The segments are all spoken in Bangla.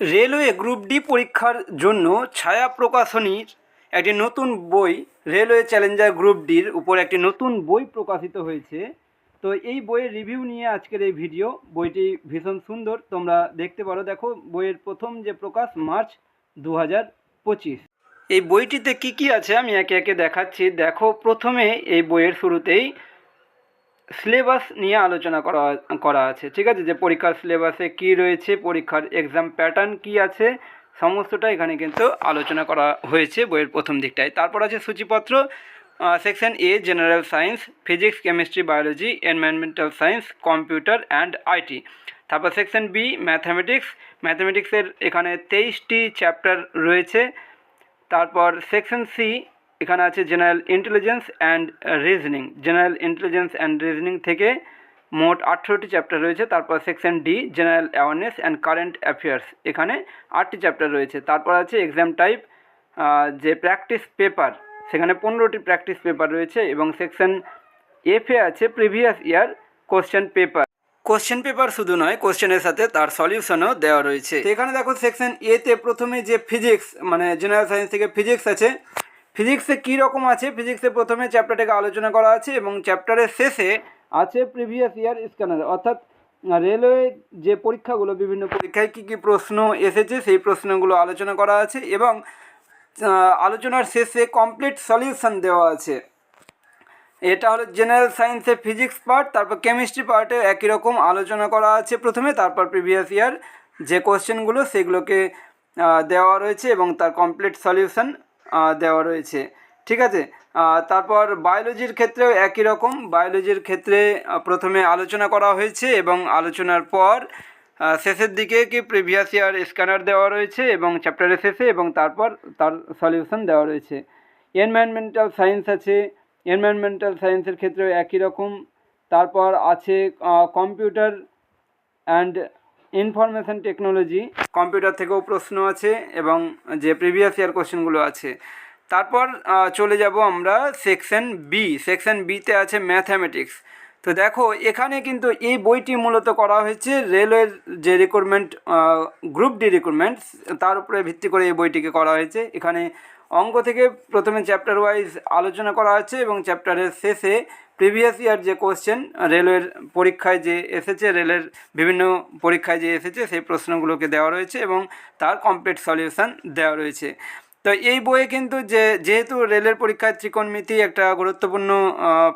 রেলওয়ে গ্রুপ ডি পরীক্ষার জন্য ছায়া প্রকাশনীর একটি নতুন বই, রেলওয়ে চ্যালেঞ্জার গ্রুপ ডির উপর একটি নতুন বই প্রকাশিত হয়েছে। তো এই বইয়ের রিভিউ নিয়ে আজকের এই ভিডিও। বইটি ভীষণ সুন্দর। তোমরা দেখতে পারো, দেখো, বইয়ের প্রথম যে প্রকাশ মার্চ দু হাজার পঁচিশ। এই বইটিতে কি কি আছে আমি একে একে দেখাচ্ছি। দেখো, প্রথমে এই বইয়ের শুরুতেই সিলেবাস নিয়ে আলোচনা করা করা আছে। ঠিক আছে? যে পরীক্ষার সিলেবাসে কি রয়েছে, পরীক্ষার এক্সাম প্যাটার্ন কি আছে, সমস্তটা এখানে কিন্তু আলোচনা করা হয়েছে বইয়ের প্রথম দিকটায়। তারপর আছে সূচিপত্র section A general science physics chemistry biology environmental science computer and IT তারপর সেকশন বি ম্যাথামেটিক্স ম্যাথামেটিক্সের এখানে তেইশটি চ্যাপ্টার রয়েছে। তারপর সেকশন সি এখানে আছে general intelligence and reasoning general intelligence and reasoning থেকে মোট আঠেরোটি চ্যাপ্টার রয়েছে, তারপর section D general awareness and current affairs এখানে আটটি চ্যাপ্টার রয়েছে। তারপর আছে এক্সাম টাইপ যে প্র্যাকটিস পেপার সেখানে পনেরোটি প্র্যাকটিস পেপার রয়েছে এবং সেকশন এফে আছে previous year question paper question paper শুধু নয় কোশ্চেনের সাথে তার সলিউশনও দেওয়া রয়েছে। এখানে দেখো সেকশন এতে প্রথমে যে ফিজিক্স মানে জেনারেল সায়েন্স থেকে ফিজিক্স আছে ফিজিক্সে কী রকম আছে? ফিজিক্সে প্রথমে চ্যাপ্টারটাকে আলোচনা করা আছে এবং চ্যাপ্টারের শেষে আছে প্রিভিয়াস ইয়ার স্ক্যানার অর্থাৎ রেলওয়ে যে পরীক্ষাগুলো, বিভিন্ন পরীক্ষায় কী কী প্রশ্ন এসেছে, সেই প্রশ্নগুলো আলোচনা করা আছে এবং আলোচনার শেষে কমপ্লিট সলিউশন দেওয়া আছে। এটা হলো জেনারেল সায়েন্সে ফিজিক্স পার্ট তারপর কেমিস্ট্রি পার্টে একই রকম আলোচনা করা আছে প্রথমে, তারপর প্রিভিয়াস ইয়ার যে কোশ্চেনগুলো সেগুলোকে দেওয়া রয়েছে এবং তার কমপ্লিট সলিউশন দেওয়া রয়েছে। ঠিক আছে? তারপর বায়োলজির ক্ষেত্রেও একই রকম। বায়োলজির ক্ষেত্রে প্রথমে আলোচনা করা হয়েছে এবং আলোচনার পর শেষের দিকে কি প্রিভিয়াস ইয়ার স্ক্যানার দেওয়া রয়েছে এবং চ্যাপ্টারের শেষে এবং তারপর তার সলিউশন দেওয়া রয়েছে। এনভায়রনমেন্টাল সায়েন্স আছে। এনভায়রনমেন্টাল সায়েন্সের ক্ষেত্রেও একই রকম। তারপর আছে computer and information technology, computer থেকেও প্রশ্ন আছে এবং যে প্রিভিয়াস ইয়ার কোশ্চেনগুলো আছে। তারপর চলে যাব আমরা সেকশন বি সেকশন বিতে আছে ম্যাথামেটিক্স। তো দেখো, এখানে কিন্তু এই বইটি মূলত করা হয়েছে রেলওয়ের যে রিক্রুটমেন্ট গ্রুপ ডি রিক্রুটমেন্ট তার উপরে ভিত্তি করে এই বইটিকে করা হয়েছে। এখানে অঙ্ক থেকে প্রথমে চ্যাপ্টার ওয়াইজ আলোচনা করা হচ্ছে এবং চ্যাপ্টারের শেষে প্রিভিয়াস ইয়ার যে কোশ্চেন, রেলওয়ের পরীক্ষায় যে এসেছে, রেলের বিভিন্ন পরীক্ষায় যে এসেছে, সেই প্রশ্নগুলোকে দেওয়া রয়েছে এবং তার কমপ্লিট সলিউশন দেওয়া রয়েছে। তো এই বইয়ে কিন্তু যে, যেহেতু রেলের পরীক্ষায় ত্রিকোণমিতি একটা গুরুত্বপূর্ণ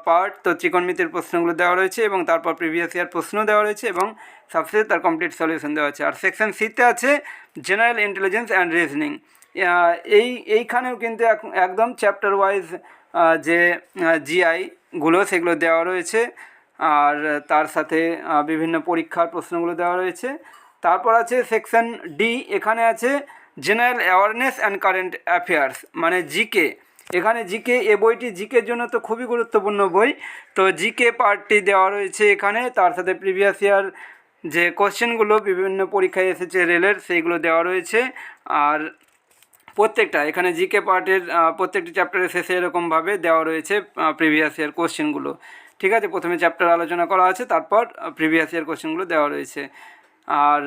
পার্ট তো ত্রিকোণমিতির প্রশ্নগুলো দেওয়া রয়েছে এবং তারপর প্রিভিয়াস ইয়ার প্রশ্ন দেওয়া রয়েছে এবং সবশেষে তার কমপ্লিট সলিউশন দেওয়া আছে আর সেকশন সিতে আছে জেনারেল ইন্টেলিজেন্স অ্যান্ড রিজনিং এই, এইখানেও কিন্তু এক- একদম চ্যাপ্টার ওয়াইজ যে জিআইগুলো সেগুলো দেওয়া রয়েছে। আর তার সাথে বিভিন্ন পরীক্ষার প্রশ্নগুলো দেওয়া রয়েছে। তারপর আছে সেকশন ডি এখানে আছে general awareness and current affairs মানে জিকে এখানে জিকে এ বইটি জিকের জন্য তো খুবই গুরুত্বপূর্ণ বই। তো জিকে পার্টটি দেওয়া রয়েছে এখানে। তার সাথে প্রিভিয়াস ইয়ার যে কোশ্চেনগুলো বিভিন্ন পরীক্ষায় এসেছে রেলের, সেইগুলো দেওয়া রয়েছে। আর প্রত্যেকটা, এখানে জিকে পার্টের প্রত্যেকটি চ্যাপ্টারের শেষে এরকমভাবে দেওয়া রয়েছে প্রিভিয়াস ইয়ার কোশ্চেনগুলো ঠিক আছে? প্রথমে চ্যাপ্টার আলোচনা করা আছে, তারপর প্রিভিয়াস ইয়ার কোশ্চেনগুলো দেওয়া রয়েছে। আর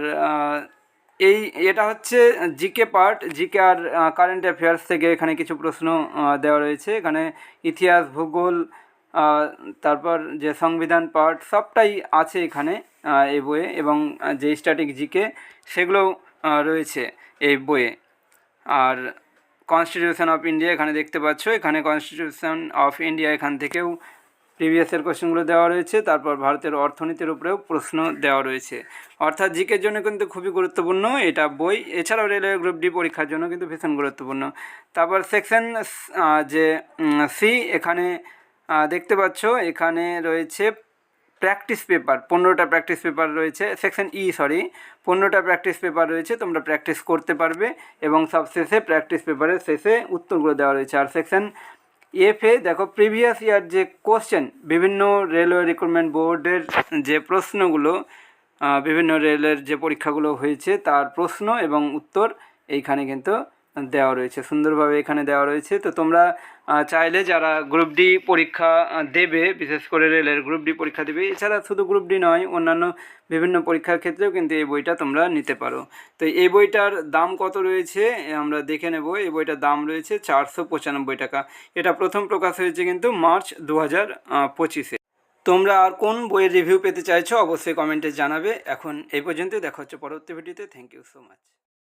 এই, এটা হচ্ছে জিকে পার্ট জিকে আর কারেন্ট অ্যাফেয়ার্স থেকে এখানে কিছু প্রশ্ন দেওয়া রয়েছে। এখানে ইতিহাস, ভূগোল তারপর যে সংবিধান পার্ট সবটাই আছে এখানে এই বইয়ে। এবং যে স্ট্যাটিক জিকে সেগুলোও রয়েছে এই বইয়ে। আর কনস্টিটিউশন অফ ইন্ডিয়া এখানে দেখতে পাচ্ছ। এখানে কনস্টিটিউশন অফ ইন্ডিয়া এখান থেকেও প্রিভিয়াসের কোশ্চেনগুলো দেওয়া রয়েছে। তারপর ভারতের অর্থনীতির উপরেও প্রশ্ন দেওয়া রয়েছে। অর্থাৎ জিকের জন্য কিন্তু খুবই গুরুত্বপূর্ণ এটা বই। এছাড়াও রেলওয়ে গ্রুপ ডি পরীক্ষার জন্য কিন্তু ভীষণ গুরুত্বপূর্ণ। তারপর সেকশন যে সি এখানে দেখতে পাচ্ছ। এখানে রয়েছে প্র্যাকটিস পেপার পনেরোটা প্র্যাকটিস পেপার রয়েছে সেকশন ই সরি পনেরোটা প্র্যাকটিস পেপার রয়েছে, তোমরা প্র্যাকটিস করতে পারবে এবং সব শেষে প্র্যাকটিস পেপারের শেষে উত্তরগুলো দেওয়া রয়েছে। আর সেকশন এফে দেখো প্রিভিয়াস ইয়ার যে কোশ্চেন বিভিন্ন রেলওয়ে রিক্রুটমেন্ট বোর্ডের যে প্রশ্নগুলো বিভিন্ন রেলের যে পরীক্ষাগুলো হয়েছে, তার প্রশ্ন এবং উত্তর এইখানে কিন্তু দেওয়া রয়েছে, সুন্দরভাবে এখানে দেওয়া রয়েছে। তো তোমরা চাইলে যারা গ্রুপ ডি পরীক্ষা দেবে, বিশেষ করে রেলের গ্রুপ ডি পরীক্ষা দেবে, এছাড়া শুধু গ্রুপ ডি নয়, অন্যান্য বিভিন্ন পরীক্ষার ক্ষেত্রেও কিন্তু এই বইটা তোমরা নিতে পারো। তো এই বইটার দাম কত রয়েছে? আমরা দেখে নেব। এই বইটার দাম রয়েছে চারশো পঁচানব্বই টাকা। এটা প্রথম প্রকাশ হয়েছে কিন্তু মার্চ দু হাজার পঁচিশে। তোমরা আর কোন বইয়ের রিভিউ পেতে চাইছো, অবশ্যই কমেন্টে জানাবে। এখন এই পর্যন্তই। দেখা হচ্ছে পরবর্তী ভিডিওতে। Thank you so much